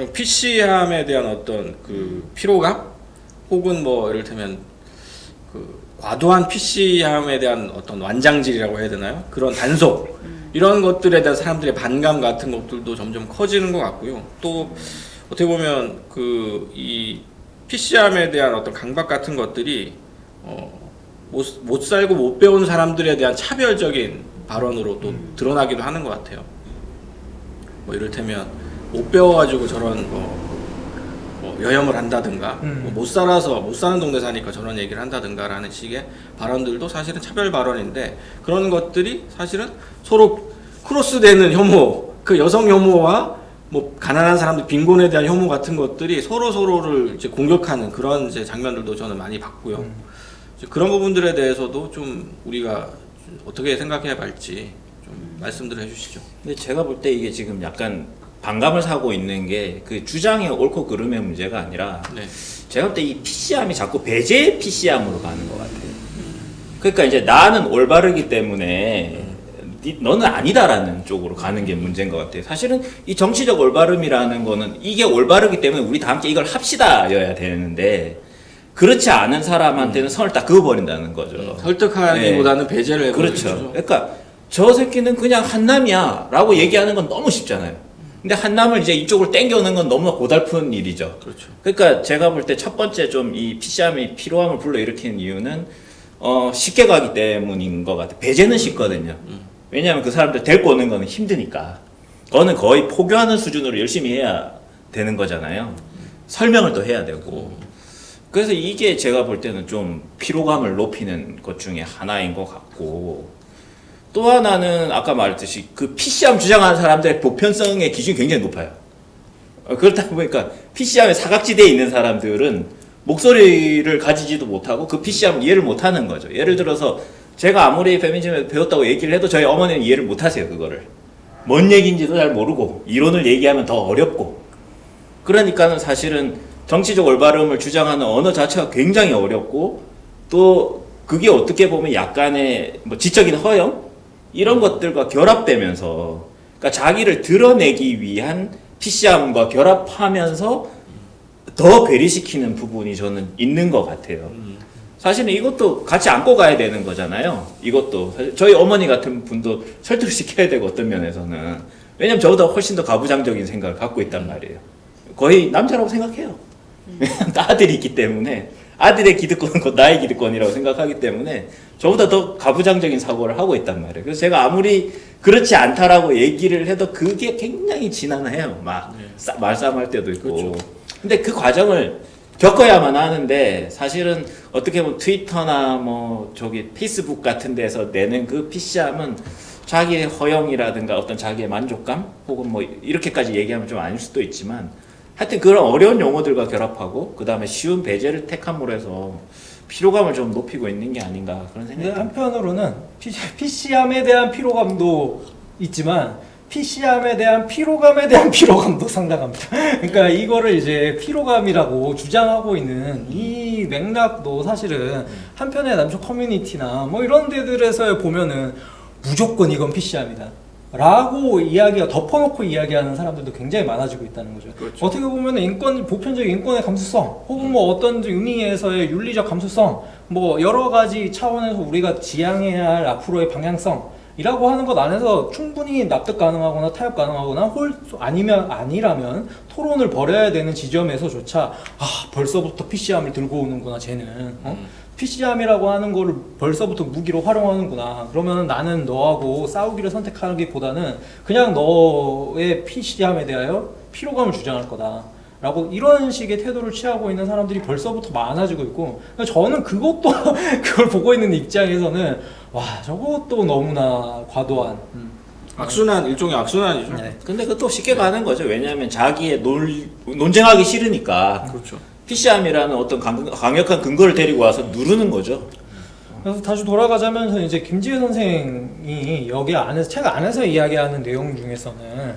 그럼 PC함에 대한 어떤 그 피로감 혹은 뭐 이를테면 그 과도한 PC함에 대한 어떤 완장질이라고 해야 되나요? 그런 단속 이런 것들에 대한 사람들의 반감 같은 것들도 점점 커지는 것 같고요. 또 어떻게 보면 그 이 PC함에 대한 어떤 강박 같은 것들이 어, 못, 못 살고 못 배운 사람들에 대한 차별적인 발언으로 또 드러나기도 하는 것 같아요. 뭐 이를테면 못 배워가지고 저런 뭐, 뭐 여염을 한다든가 음. 뭐못 살아서 못 사는 동네 사니까 저런 얘기를 한다든가라는 식의 발언들도 사실은 차별 발언인데 그런 것들이 사실은 서로 크로스되는 혐오 그 여성 혐오와 뭐 가난한 사람들 빈곤에 대한 혐오 같은 것들이 서로 서로를 이제 공격하는 그런 이제 장면들도 저는 많이 봤고요. 음. 이제 그런 부분들에 대해서도 좀 우리가 어떻게 생각해야 할지 좀 말씀들을 해주시죠. 근데 제가 볼 때 이게 지금 약간 반감을 사고 있는 게 그 주장의 옳고 그름의 문제가 아니라 네. 제가 볼 때 이 PC함이 자꾸 배제 PC함으로 가는 것 같아요. 그러니까 이제 나는 올바르기 때문에 니- 너는 아니다라는 쪽으로 가는 게 문제인 것 같아요. 사실은 이 정치적 올바름이라는 거는 이게 올바르기 때문에 우리 다 함께 이걸 합시다여야 되는데 그렇지 않은 사람한테는 선을 딱 그어버린다는 거죠. 설득하기보다는 배제를 해버리죠. 그렇죠. 그러니까 저 새끼는 그냥 한남이야 라고 얘기하는 건 너무 쉽잖아요. 근데 한남을 이제 이쪽으로 땡겨오는 건 너무나 고달픈 일이죠. 그렇죠. 그러니까 제가 볼 때 첫 번째 좀 이 PC함이 필요함을 불러일으키는 이유는 어, 쉽게 가기 때문인 것 같아요. 배제는 쉽거든요. 왜냐하면 그 사람들 데리고 오는 거는 힘드니까. 그거는 거의 포교하는 수준으로 열심히 해야 되는 거잖아요. 설명을 또 해야 되고. 그래서 이게 제가 볼 때는 좀 피로감을 높이는 것 중에 하나인 것 같고 또 하나는 아까 말했듯이 그 PC함 주장하는 사람들의 보편성의 기준이 굉장히 높아요. 어, 그렇다 보니까 PC함에 사각지대에 있는 사람들은 목소리를 가지지도 못하고 그 PC함을 이해를 못하는 거죠. 예를 들어서 제가 아무리 페미니즘에 배웠다고 얘기를 해도 저희 어머니는 이해를 못하세요 그거를. 뭔 얘기인지도 잘 모르고 이론을 얘기하면 더 어렵고 그러니까는 사실은 정치적 올바름을 주장하는 언어 자체가 굉장히 어렵고 또 그게 어떻게 보면 약간의 뭐 지적인 허영 이런 것들과 결합되면서 그러니까 자기를 드러내기 위한 PC함과 결합하면서 더 괴리시키는 부분이 저는 있는 것 같아요. 사실은 이것도 같이 안고 가야 되는 거잖아요. 이것도 저희 어머니 같은 분도 설득시켜야 되고 어떤 면에서는 왜냐면 저보다 훨씬 더 가부장적인 생각을 갖고 있단 말이에요. 거의 남자라고 생각해요. 왜냐면 아들이 있기 때문에 아들의 기득권은 곧 나의 기득권이라고 생각하기 때문에 저보다 더 가부장적인 사고를 하고 있단 말이에요. 그래서 제가 아무리 그렇지 않다라고 얘기를 해도 그게 굉장히 지난해요. 막 싸- 말싸움할 때도 있고. 그렇죠. 근데 그 과정을 겪어야만 하는데 사실은 어떻게 보면 트위터나 뭐 저기 페이스북 같은 데서 내는 그 PC함은 자기의 허영이라든가 어떤 자기의 만족감 혹은 뭐 이렇게까지 얘기하면 좀 아닐 수도 있지만 하여튼 그런 어려운 용어들과 결합하고 그 다음에 쉬운 배제를 택함으로 해서 피로감을 좀 높이고 있는 게 아닌가 그런 근데 생각이 듭니다. 한편으로는 PC함에 대한 피로감도 있지만 PC함에 대한 피로감에 대한 피로감도 상당합니다. 그러니까 이거를 이제 피로감이라고 주장하고 있는 이 맥락도 사실은 한편의 남쪽 커뮤니티나 뭐 이런 데들에서 보면은 무조건 이건 PC함이다. 라고 이야기가 덮어놓고 이야기하는 사람들도 굉장히 많아지고 있다는 거죠. 그렇죠. 어떻게 보면 인권 보편적 인권의 감수성 혹은 뭐 어떤 의미에서의 윤리적 감수성 뭐 여러 가지 차원에서 우리가 지향해야 할 앞으로의 방향성 이라고 하는 것 안에서 충분히 납득 가능하거나 타협 가능하거나 홀 아니면 아니라면 토론을 벌여야 되는 지점에서조차 아 벌써부터 PC함을 들고 오는구나 쟤는 어? PC함이라고 하는 거를 벌써부터 무기로 활용하는구나. 그러면 나는 너하고 싸우기를 선택하기보다는 그냥 너의 PC함에 대하여 피로감을 주장할 거다. 라고 이런 식의 태도를 취하고 있는 사람들이 벌써부터 많아지고 있고 그러니까 저는 그것도 그걸 보고 있는 입장에서는 와 저것도 너무나 과도한 음. 악순환 일종의 악순환이죠. 네. 근데 그것도 쉽게 가는 거죠. 왜냐하면 자기의 논, 논쟁하기 싫으니까 그렇죠. PC함이라는 어떤 강, 강력한 근거를 데리고 와서 누르는 거죠. 그래서 다시 돌아가자면서 이제 김지혜 선생이 여기 안에서 책 안에서 이야기하는 내용 중에서는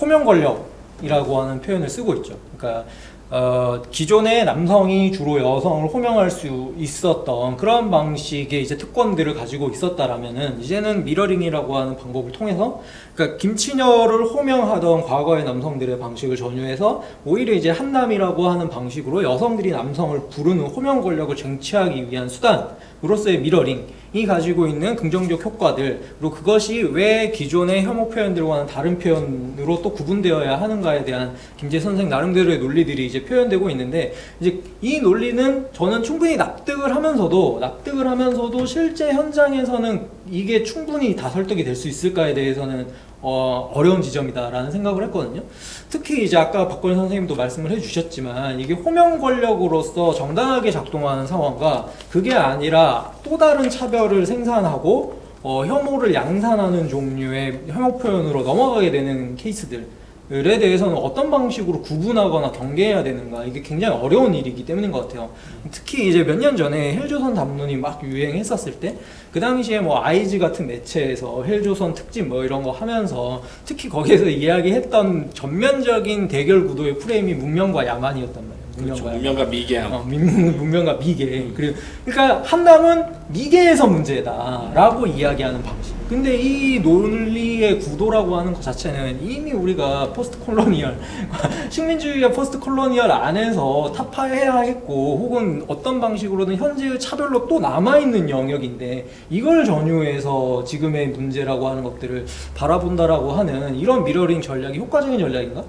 호명 권력이라고 하는 표현을 쓰고 있죠. 그러니까 어, 기존의 남성이 주로 여성을 호명할 수 있었던 그런 방식의 이제 특권들을 가지고 있었다라면은 이제는 미러링이라고 하는 방법을 통해서 그러니까 김치녀를 호명하던 과거의 남성들의 방식을 전유해서 오히려 이제 한남이라고 하는 방식으로 여성들이 남성을 부르는 호명 권력을 쟁취하기 위한 수단으로서의 미러링 이 가지고 있는 긍정적 효과들 그리고 그것이 왜 기존의 혐오 표현들과는 다른 표현으로 또 구분되어야 하는가에 대한 김재 선생 나름대로의 논리들이 이제 표현되고 있는데 이제 이 논리는 저는 충분히 납득을 하면서도 납득을 하면서도 실제 현장에서는 이게 충분히 다 설득이 될 수 있을까에 대해서는 어, 어려운 지점이다라는 생각을 했거든요. 특히 이제 아까 박건희 선생님도 말씀을 해주셨지만 이게 호명 권력으로서 정당하게 작동하는 상황과 그게 아니라 또 다른 차별을 생산하고 어, 혐오를 양산하는 종류의 혐오 표현으로 넘어가게 되는 케이스들. 에 대해서는 어떤 방식으로 구분하거나 경계해야 되는가 이게 굉장히 어려운 일이기 때문인 것 같아요. 특히 이제 몇 년 전에 헬조선 담론이 막 유행했었을 때 그 당시에 뭐 아이즈 같은 매체에서 헬조선 특집 뭐 이런 거 하면서 특히 거기에서 이야기했던 전면적인 대결 구도의 프레임이 문명과 야만이었단 말이에요. 그렇죠. 문명과 미개함. 어, 민- 문명과 미개. 그리고 그러니까 한남은 미개에서 문제다라고 이야기하는 방식. 근데 이 논리의 구도라고 하는 것 자체는 이미 우리가 포스트 콜로니얼 식민주의가 포스트 콜로니얼 안에서 타파해야겠고 혹은 어떤 방식으로든 현재의 차별로 또 남아 있는 영역인데 이걸 전유해서 지금의 문제라고 하는 것들을 바라본다라고 하는 이런 미러링 전략이 효과적인 전략인가?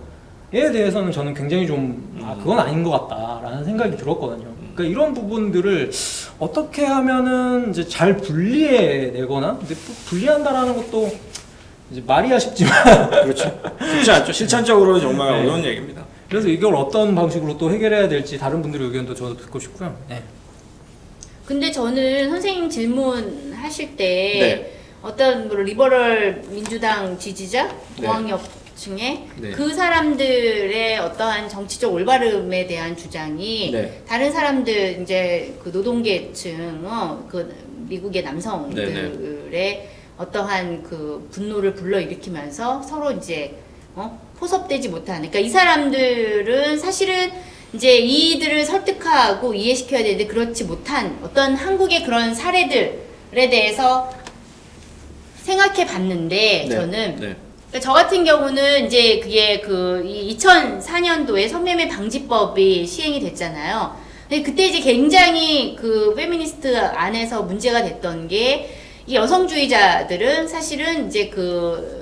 에 대해서는 저는 굉장히 좀, 아, 그건 아닌 것 같다라는 생각이 들었거든요. 그러니까 이런 부분들을 어떻게 하면은 이제 잘 분리해내거나, 근데 분리한다라는 것도 이제 말이야 쉽지만, 그렇죠. 쉽지 않죠. 실천적으로 정말 네. 어려운 얘기입니다. 그래서 이걸 어떤 방식으로 또 해결해야 될지 다른 분들의 의견도 저도 듣고 싶고요. 네. 근데 저는 선생님 질문 하실 때 네. 어떤 뭐 리버럴 민주당 지지자 네. 고학력 층에 네. 그 사람들의 어떠한 정치적 올바름에 대한 주장이 네. 다른 사람들 이제 그 노동계층 어, 그 미국의 남성들의 어떠한 그 분노를 불러일으키면서 서로 이제 어? 포섭되지 못하는 그러니까 이 사람들은 사실은 이제 이들을 설득하고 이해시켜야 되는데 그렇지 못한 어떤 한국의 그런 사례들에 대해서 생각해 봤는데 네. 저는 네. 그러니까 저 같은 경우는 이제 그게 그 2004년도에 성매매 방지법이 시행이 됐잖아요. 그때 이제 굉장히 그 페미니스트 안에서 문제가 됐던 게 이 여성주의자들은 사실은 이제 그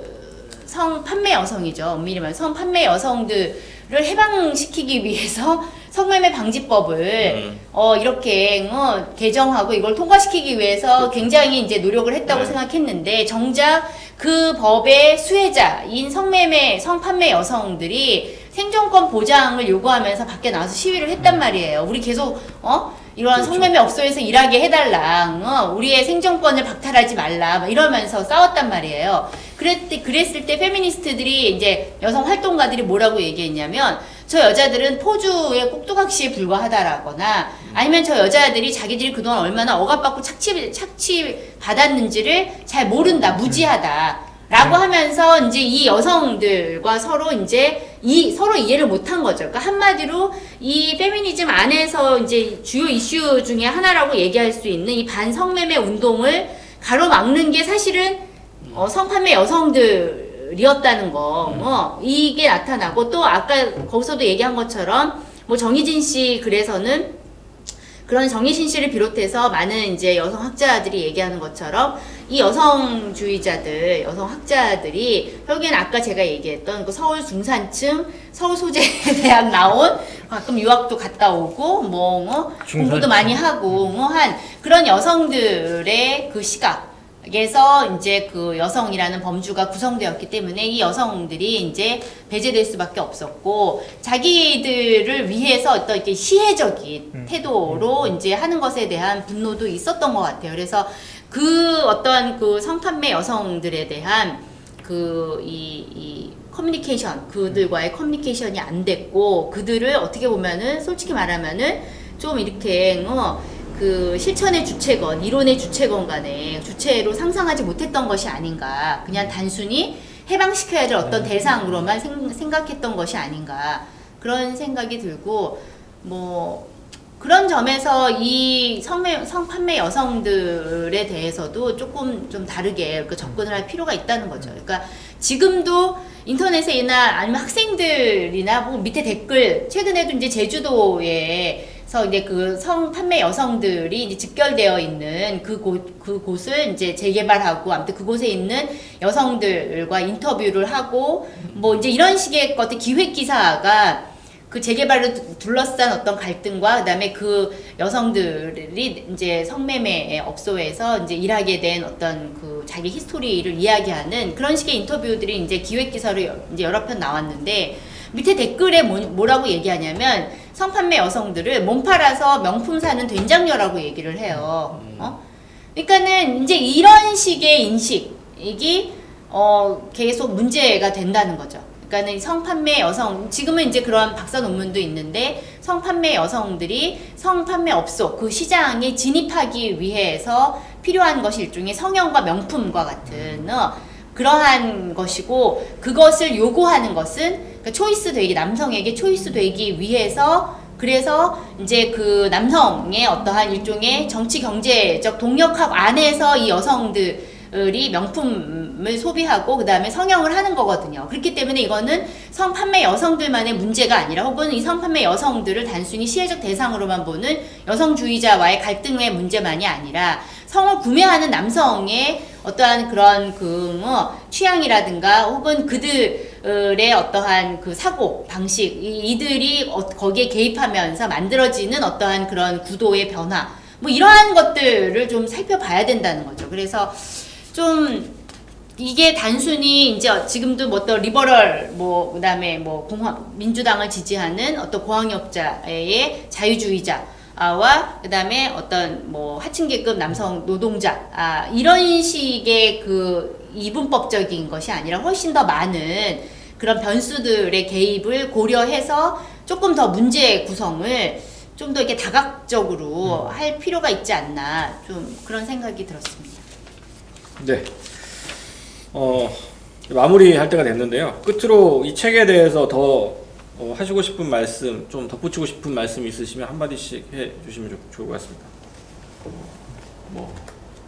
성 판매 여성이죠. 엄밀히 말해 성 판매 여성들을 해방시키기 위해서 성매매 방지법을 음. 어 이렇게 어, 개정하고 이걸 통과시키기 위해서 굉장히 이제 노력을 했다고 네. 생각했는데 정작 그 법의 수혜자인 성매매 성판매 여성들이 생존권 보장을 요구하면서 밖에 나와서 시위를 했단 말이에요. 우리 계속 어 이러한 그렇죠. 성매매 업소에서 일하게 해달라. 어, 우리의 생존권을 박탈하지 말라. 막 이러면서 싸웠단 말이에요. 그랬, 그랬을 때 페미니스트들이 이제 여성 활동가들이 뭐라고 얘기했냐면 저 여자들은 포주의 꼭두각시에 불과하다라거나 아니면 저 여자들이 자기들이 그동안 얼마나 억압받고 착취, 착취 받았는지를 잘 모른다. 무지하다. 라고 하면서 이제 이 여성들과 서로 이제 이 서로 이해를 못한 거죠. 그러니까 한마디로 이 페미니즘 안에서 이제 주요 이슈 중에 하나라고 얘기할 수 있는 이 반성매매 운동을 가로막는 게 사실은 어, 성판매 여성들이었다는 거, 어, 이게 나타나고 또 아까 거기서도 얘기한 것처럼 뭐 정희진 씨 그래서는 그런 정희신 씨를 비롯해서 많은 이제 여성 학자들이 얘기하는 것처럼 이 여성주의자들, 여성 학자들이 결국엔 아까 제가 얘기했던 그 서울 중산층, 서울 소재대학 나온 가끔 유학도 갔다 오고 뭐 어, 공부도. 많이 하고 뭐 한 그런 여성들의 그 시각. 에서 이제 그 여성이라는 범주가 구성되었기 때문에 이 여성들이 이제 배제될 수밖에 없었고 자기들을 위해서 어떤 이렇게 시혜적인 음. 태도로 이제 하는 것에 대한 분노도 있었던 것 같아요. 그래서 그 어떤 그 성판매 여성들에 대한 그이 이 커뮤니케이션 그들과의 커뮤니케이션이 안 됐고 그들을 어떻게 보면은 솔직히 말하면은 좀 이렇게 어, 그 실천의 주체건 이론의 주체건 간에 주체로 상상하지 못했던 것이 아닌가. 그냥 단순히 해방시켜야 될 어떤 대상으로만 생, 생각했던 것이 아닌가. 그런 생각이 들고 뭐 그런 점에서 이 성매, 성판매 여성들에 대해서도 조금 좀 다르게 그 접근을 할 필요가 있다는 거죠. 그러니까 지금도 인터넷이나 아니면 학생들이나 뭐 밑에 댓글 최근에도 이제 제주도에 서 이제 그 성 판매 여성들이 이제 집결되어 있는 그곳 그곳을 이제 재개발하고 아무튼 그곳에 있는 여성들과 인터뷰를 하고 뭐 이제 이런 식의 것들 기획 기사가 그 재개발을 두- 둘러싼 어떤 갈등과 그다음에 그 여성들이 이제 성매매 업소에서 이제 일하게 된 어떤 그 자기 히스토리를 이야기하는 그런 식의 인터뷰들이 이제 기획 기사로 여- 이제 여러 편 나왔는데 밑에 댓글에 뭐, 뭐라고 얘기하냐면 성판매 여성들을 몸 팔아서 명품 사는 된장녀라고 얘기를 해요. 어? 그러니까는 이제 이런 식의 인식이 어 계속 문제가 된다는 거죠. 그러니까는 성판매 여성 지금은 이제 그런 박사 논문도 있는데 성판매 여성들이 성판매 업소 그 시장에 진입하기 위해서 필요한 것이 일종의 성형과 명품과 같은 어, 그러한 것이고 그것을 요구하는 것은 그러니까 초이스 되기 남성에게 초이스 되기 위해서 그래서 이제 그 남성의 어떠한 일종의 정치 경제적 동력학 안에서 이 여성들이 명품을 소비하고 그 다음에 성형을 하는 거거든요. 그렇기 때문에 이거는 성판매 여성들만의 문제가 아니라 혹은 이 성판매 여성들을 단순히 시혜적 대상으로만 보는 여성주의자와의 갈등의 문제만이 아니라 성을 구매하는 남성의 어떠한 그런 그 뭐 취향이라든가 혹은 그들의 어떠한 그 사고 방식 이- 이들이 어- 거기에 개입하면서 만들어지는 어떠한 그런 구도의 변화 뭐 이러한 것들을 좀 살펴봐야 된다는 거죠. 그래서 좀 이게 단순히 이제 지금도 뭐 어떤 리버럴 뭐 그다음에 뭐 공화 민주당을 지지하는 어떤 고학력자의 자유주의자 와 그다음에 어떤 뭐 하층계급 남성 노동자 아 이런 식의 그 이분법적인 것이 아니라 훨씬 더 많은 그런 변수들의 개입을 고려해서 조금 더 문제 구성을 좀 더 이렇게 다각적으로 할 필요가 있지 않나 좀 그런 생각이 들었습니다. 네. 어, 마무리할 때가 됐는데요. 끝으로 이 책에 대해서 더 어, 하시고 싶은 말씀, 좀 덧붙이고 싶은 말씀 있으시면 한마디씩 해 주시면 좋, 좋을 것 같습니다. 뭐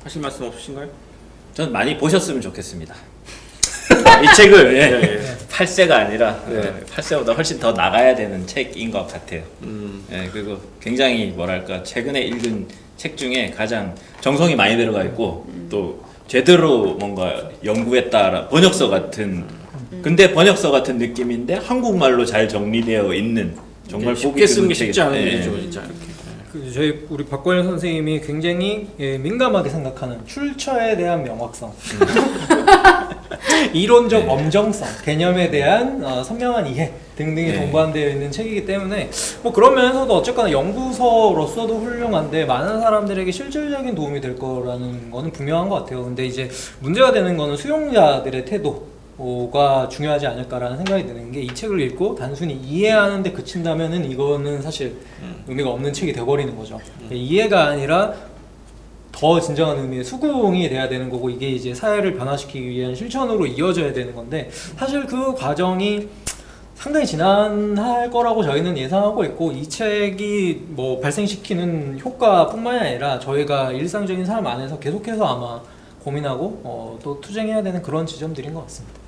하실 말씀 없으신가요? 저는 많이 보셨으면 좋겠습니다. 이 책을 예, 네, 예. 8세가 아니라 네. 예, 8세보다 훨씬 더 나가야 되는 책인 것 같아요. 음, 예, 그리고 굉장히 뭐랄까 최근에 읽은 책 중에 가장 정성이 많이 들어가 있고 또 제대로 뭔가 연구했다 번역서 같은 근데 번역서 같은 느낌인데 한국말로 잘 정리되어 있는 정말 쉽게 보기 쓰는 게 드문 쉽지 않은 책이- 예. 일이죠, 진짜 이렇게. 그 저희 우리 박관영 선생님이 굉장히 예, 민감하게 생각하는 출처에 대한 명확성, 이론적 엄정성, 개념에 대한 어, 선명한 이해 등등이 네. 동반되어 있는 책이기 때문에 뭐 그러면서도 어쨌거나 연구서로서도 훌륭한데 많은 사람들에게 실질적인 도움이 될 거라는 거는 분명한 것 같아요. 근데 이제 문제가 되는 거는 수용자들의 태도. 가 중요하지 않을까라는 생각이 드는 게 이 책을 읽고 단순히 이해하는데 그친다면은 이거는 사실 의미가 없는 책이 돼버리는 거죠. 이해가 아니라 더 진정한 의미의 수긍이 돼야 되는 거고 이게 이제 사회를 변화시키기 위한 실천으로 이어져야 되는 건데 사실 그 과정이 상당히 지난할 거라고 저희는 예상하고 있고 이 책이 뭐 발생시키는 효과뿐만이 아니라 저희가 일상적인 삶 안에서 계속해서 아마 고민하고 어, 또 투쟁해야 되는 그런 지점들인 것 같습니다.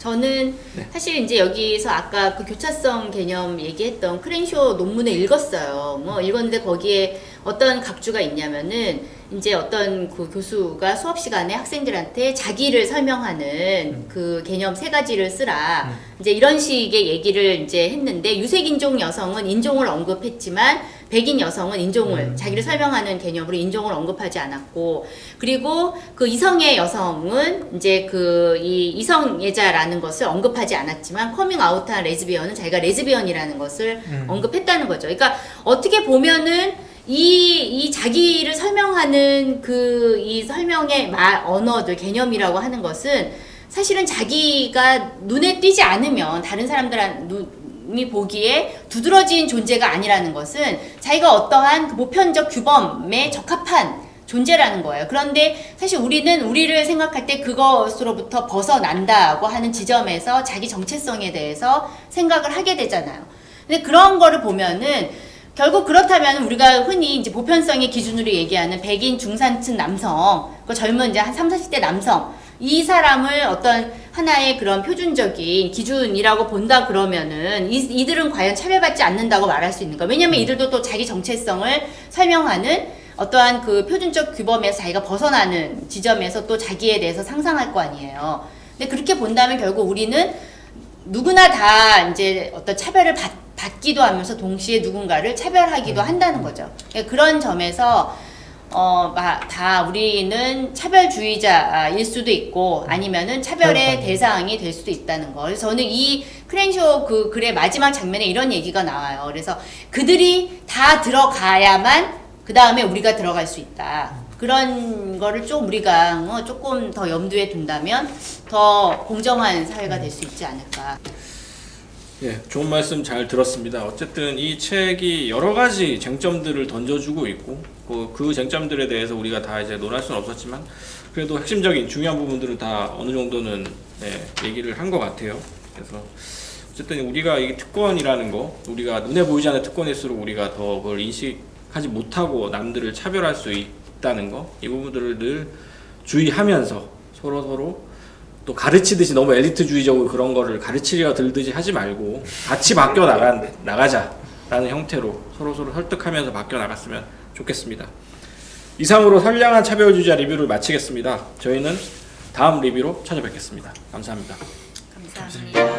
저는 사실 이제 여기서 아까 그 교차성 개념 얘기했던 크렌쇼 논문을 읽었어요. 뭐 읽었는데 거기에 어떤 각주가 있냐면은 이제 어떤 그 교수가 수업 시간에 학생들한테 자기를 설명하는 그 개념 세 가지를 쓰라. 이제 이런 식의 얘기를 이제 했는데 유색인종 여성은 인종을 언급했지만 백인 여성은 인종을 자기를 설명하는 개념으로 인종을 언급하지 않았고 그리고 그 이성의 여성은 이제 그 이 이성애자라는 것을 언급하지 않았지만 커밍 아웃한 레즈비언은 자기가 레즈비언이라는 것을 음. 언급했다는 거죠. 그러니까 어떻게 보면은 이, 이 자기를 설명하는 그 이 설명의 말, 언어들, 개념이라고 하는 것은 사실은 자기가 눈에 띄지 않으면 다른 사람들한 눈 이 보기에 두드러진 존재가 아니라는 것은 자기가 어떠한 그 보편적 규범에 적합한 존재라는 거예요. 그런데 사실 우리는 우리를 생각할 때 그것으로부터 벗어난다고 하는 지점에서 자기 정체성에 대해서 생각을 하게 되잖아요. 근데 그런 거를 보면은 결국 그렇다면 우리가 흔히 이제 보편성의 기준으로 얘기하는 백인 중산층 남성, 그 젊은 이제 한 3, 40대 남성 이 사람을 어떤 하나의 그런 표준적인 기준이라고 본다 그러면은 이, 이들은 과연 차별받지 않는다고 말할 수 있는 거. 왜냐면 이들도 또 자기 정체성을 설명하는 어떠한 그 표준적 규범에서 자기가 벗어나는 지점에서 또 자기에 대해서 상상할 거 아니에요. 근데 그렇게 본다면 결국 우리는 누구나 다 이제 어떤 차별을 받, 받기도 하면서 동시에 누군가를 차별하기도 한다는 거죠. 그러니까 그런 점에서 어, 마- 다 우리는 차별주의자일 수도 있고 아니면은 차별의. 대상이 될 수도 있다는 거. 그래서 저는 이 크랜쇼 그 글의 마지막 장면에 이런 얘기가 나와요. 그래서 그들이 다 들어가야만 그 다음에 우리가 들어갈 수 있다. 그런 거를 좀 우리가 어, 조금 더 염두에 둔다면 더 공정한 사회가 될 수 있지 않을까. 예, 좋은 말씀 잘 들었습니다. 어쨌든 이 책이 여러 가지 쟁점들을 던져주고 있고 그, 그 쟁점들에 대해서 우리가 다 이제 논할 수는 없었지만 그래도 핵심적인 중요한 부분들은 다 어느 정도는 예, 얘기를 한 것 같아요. 그래서 어쨌든 우리가 이 특권이라는 거 우리가 눈에 보이지 않는 특권일수록 우리가 더 그걸 인식하지 못하고 남들을 차별할 수 있다는 거 이 부분들을 늘 주의하면서 서로 서로 또 가르치듯이 너무 엘리트주의적으로 그런 거를 가르치려 들듯이 하지 말고 같이 바뀌어 나가 나가자라는 형태로 서로 서로 설득하면서 바뀌어 나갔으면 좋겠습니다. 이상으로 선량한 차별주의자 리뷰를 마치겠습니다. 저희는 다음 리뷰로 찾아뵙겠습니다. 감사합니다. 감사합니다.